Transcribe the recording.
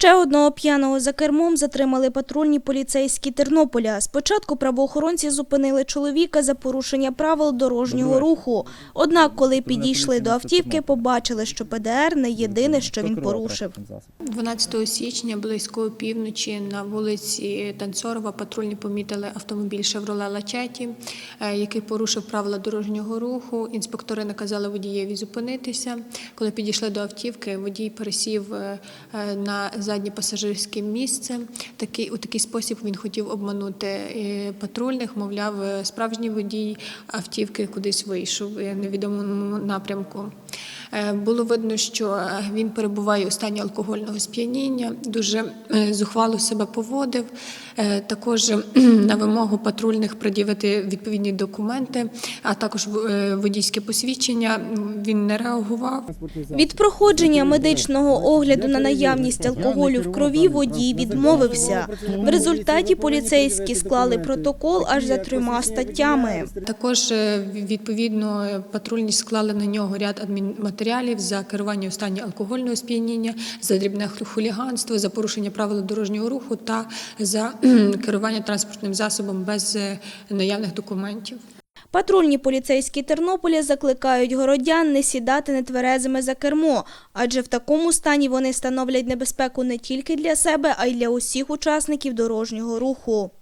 Ще одного п'яного за кермом затримали патрульні поліцейські Тернополя. Спочатку правоохоронці зупинили чоловіка за порушення правил дорожнього руху. Однак, коли підійшли до автівки, побачили, що ПДР не єдине, що він порушив. 12 січня близько опівночі на вулиці Танцорова патрульні помітили автомобіль «Шевроле Лачеті», е, який порушив правила дорожнього руху. Інспектори наказали водієві зупинитися. Коли підійшли до автівки, водій пересів е, е, на заднє пасажирське місце. Такий, у такий спосіб він хотів обманути е, патрульних, мовляв, е, справжній водій автівки кудись вийшов е, в невідомому напрямку. Е, Було видно, що е, він перебуває у стані алкогольного сп'яніння, дуже е, зухвало себе поводив. Також на вимогу патрульних пред'явити відповідні документи, а також водійське посвідчення. Він не реагував. Від проходження медичного огляду на наявність алкоголю в крові водій відмовився. В результаті поліцейські склали протокол аж за трьома статтями. Також відповідно патрульні склали на нього ряд адмінматеріалів за керування у стані алкогольного сп'яніння, за дрібне хуліганство, за порушення правил дорожнього руху та за керування транспортним засобом без е, наявних документів. Патрульні поліцейські Тернополя закликають городян не сідати нетверезими за кермо, адже в такому стані вони становлять небезпеку не тільки для себе, а й для усіх учасників дорожнього руху.